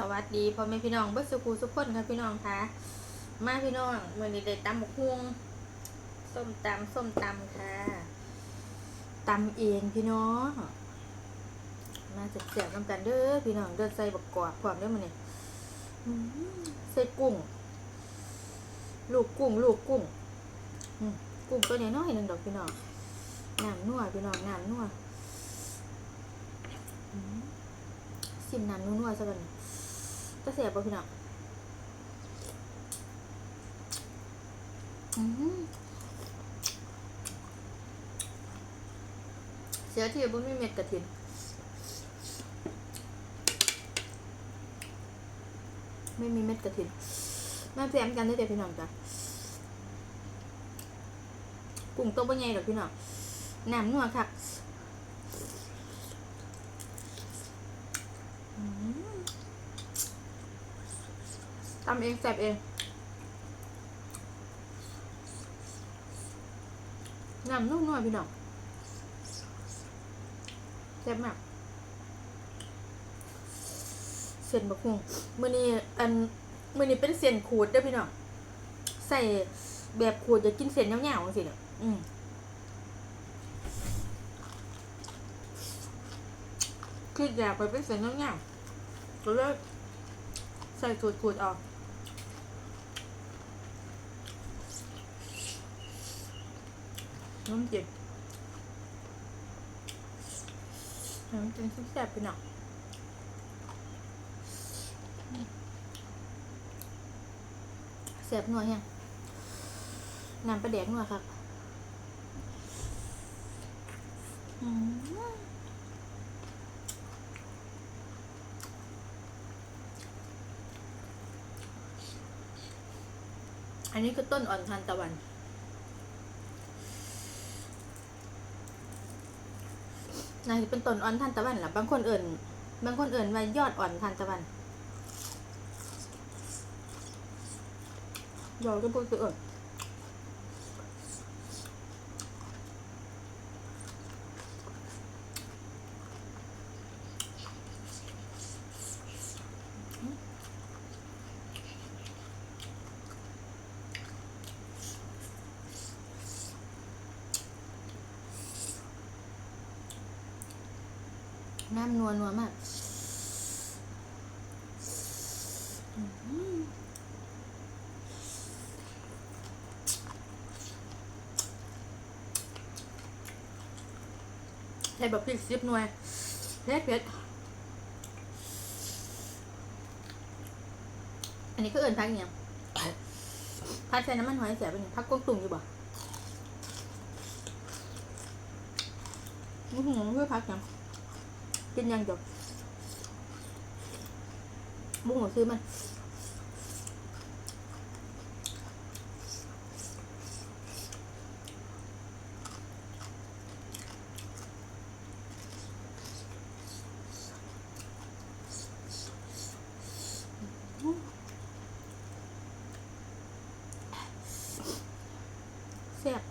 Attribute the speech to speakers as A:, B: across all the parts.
A: สวัสดีพ่อแม่พี่น้องเบิดสุขูสุขคนค่ะพี่น้องคะมาพี่น้องมื่อนี้ได้ตำบักฮวงส้มตำส้มตำค่ะตำเองพี่น้องมาเสียบๆน้ำกันเด้อพี่น้องเดินใส่บักกอกพร้อมเด้อมื้อนี้อื้อหือใส่กุ้ง ลูกกุ้ง ลูกกุ้งกุ้งตัวน้อยหนึ่งดอกพี่น้องน้ำนัวพี่น้องน้ำนัวสิมน้ำนัวซะก่อน ก็เสียบป่ะพี่น้องอืมเสียที่บุ้มีเม็ดกระถินไม่มีเม็ดกระถินมาแซมกันได้อเดี๋ยวพี่น้องจ้ะกุ้งตัวบ่ใหญ่ดอกพี่น้องน้ำนัวค่ะ ตำเองแสบเอง น้ำนุ่มน่อยพี่น้องแซ่บมาก เส้นบะฮุงมือนี้อันมือนี้เป็นเส้นขูดเด้อพี่น้อง ใส่แบบขูดจะกินเส้นเน่าวๆสิเนี่ยอืมคืออยากไปเป็นเส้นเน่าวๆก็เลยใส่ขูดขูดๆออก น้ำจิ้มน้ำจิ้มแซ่บไปหน่อยแซ่บหน่อยยังน้ำปลาแดกหน่อยครับอืมอันนี้คือต้นอ่อนทานตะวัน น่าจะเป็นต้นอ่อนทานตะวันหรอบางคนเอื่น บางคนเอื่นว่ายอดอ่อนทานตะวันยอดก็พูดคือเอื่น น้ำนัวนัวมากอื้อหือใส่แบบพริกซิบหน่วยเผ็ดเผ็ดอันนี้ก็เอิญพักเนี่ยงพัดใส่น้ำมันหอยเสียไปหนึ่งพักกงตุ่มอยู่บ่อื้อหือเพื่อพักยังกินยั งจบบุ้งหัวซื้อมันแซ่บ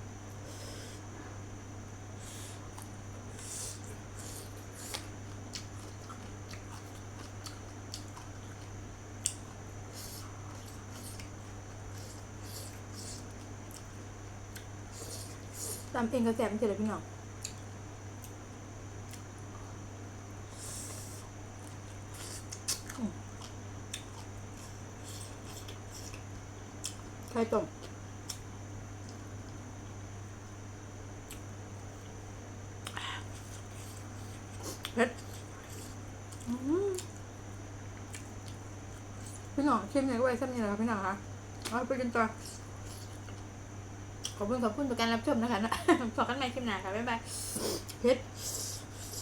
A: ตามเองก็แซ่บไม่ใช่เลยพี่น้องไข่ต้มเผ็ดพี่น้องชิมหน่อยก็ไว้ชิมหน่อยครับพี่น้องคะเอาไปกินต่อ ขอบคุณขอบคุณต่อการรับชมนะคะนะพอกันใหม่คลิปหน้าค่ะ บ๊ายบายเพชร